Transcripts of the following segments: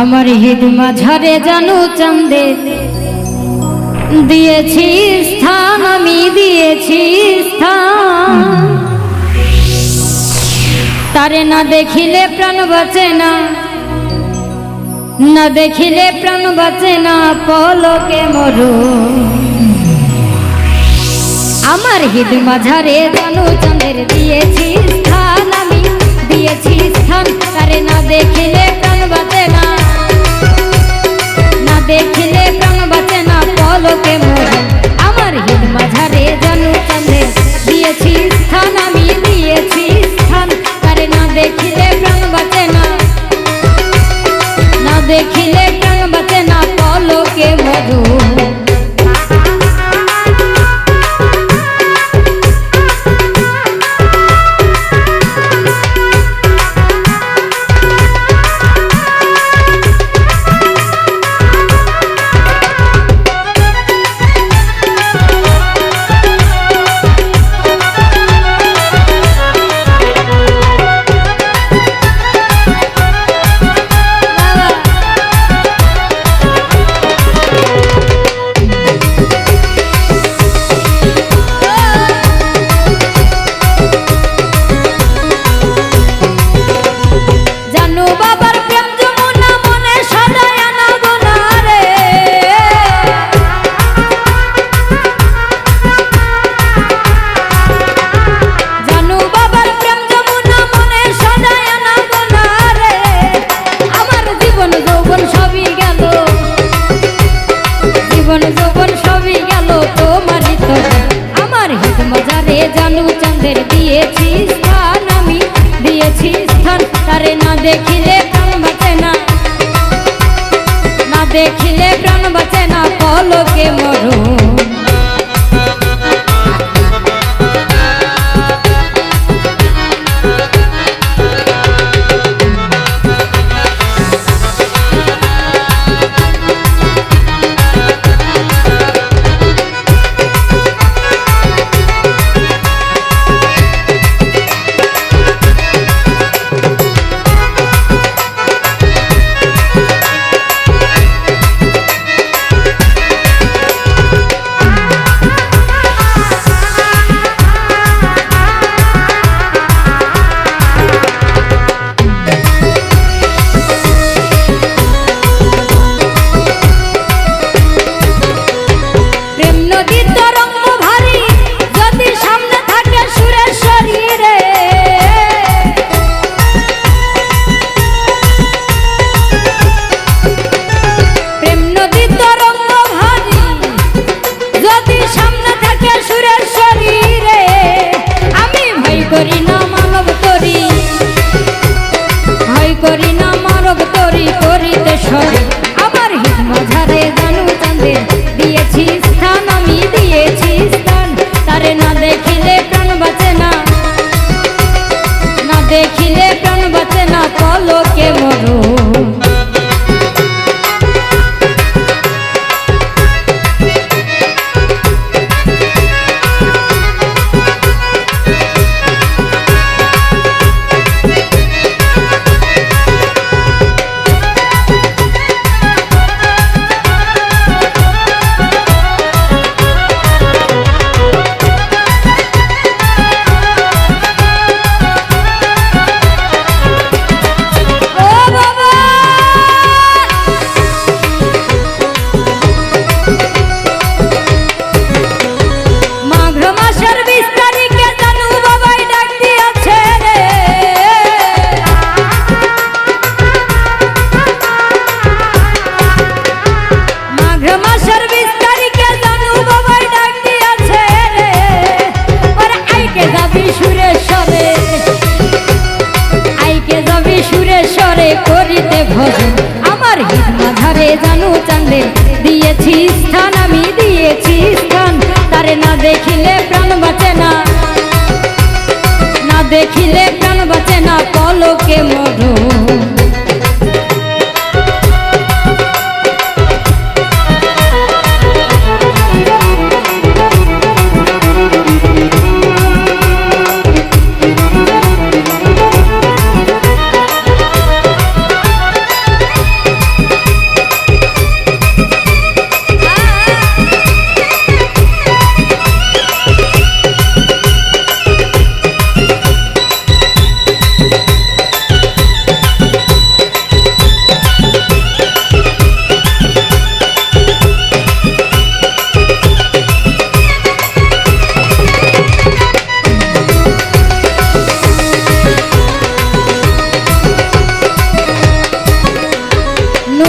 আমার হিদ মাঝারে জানু চান্দে। দিয়েছি স্থান, আমি দিয়েছি স্থান। তারে না দেখিলে প্রাণ বাঁচে না। না দেখিলে প্রাণ বাঁচে না, পলকে মরু। আমার হিদ মাঝারে জানু চাঁদের দিয়েছি স্থান, আমি দিয়েছি স্থান তারে না দেখিলে প্রাণ বাঁচে না। না দেখিলে প্রাণ বাঁচে না পলকে আমার হিত মজারে জানু চাঁদের দিয়েছি স্থান, আমি দিয়েছি স্থান। তারে না দেখিলে প্রাণ বাঁচে না। না দেখিলে প্রাণ বাঁচে না, পলকে মরু মাঝারে জানু চান্দে দিয়েছি স্থান, আমি দিয়েছি স্থান। তারে না দেখিলে প্রাণ বাঁচে না। না দেখিলে প্রাণ বাঁচে না, পলকে মরু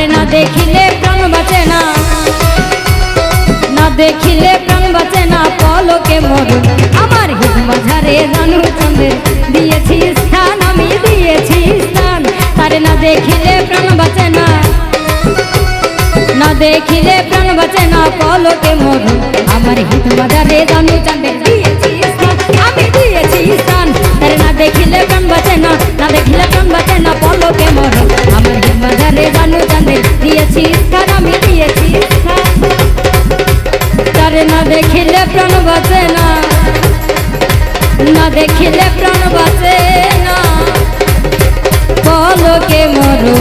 তারে না দেখিলে প্রাণ বাঁচে না। না দেখিলে প্রাণ বাঁচে না, পলকে মরণ আমার হিত মাঝারে জানু চন্দ্রের দিয়েছি স্থান, আমি দিয়েছি স্থান। তারে না দেখিলে প্রাণ বাঁচে না। না দেখিলে প্রাণ বাঁচে না, পলকে মরণ আমার হিত মাঝারে জানু চন্দ্রের দিয়েছি স্থান, আমি দিয়েছি স্থান। তারে না দেখিলে প্রাণ বাঁচে না না দেখিলে প্রাণ বাঁচে না, পলকে মরণ আমার জানু চন্দ্রের দিয়েছি স্থান আমি দিয়েছিস তারে না দেখিলে প্রাণ বাঁচে না। না দেখিলে প্রাণ বাঁচে না। পলকে মরো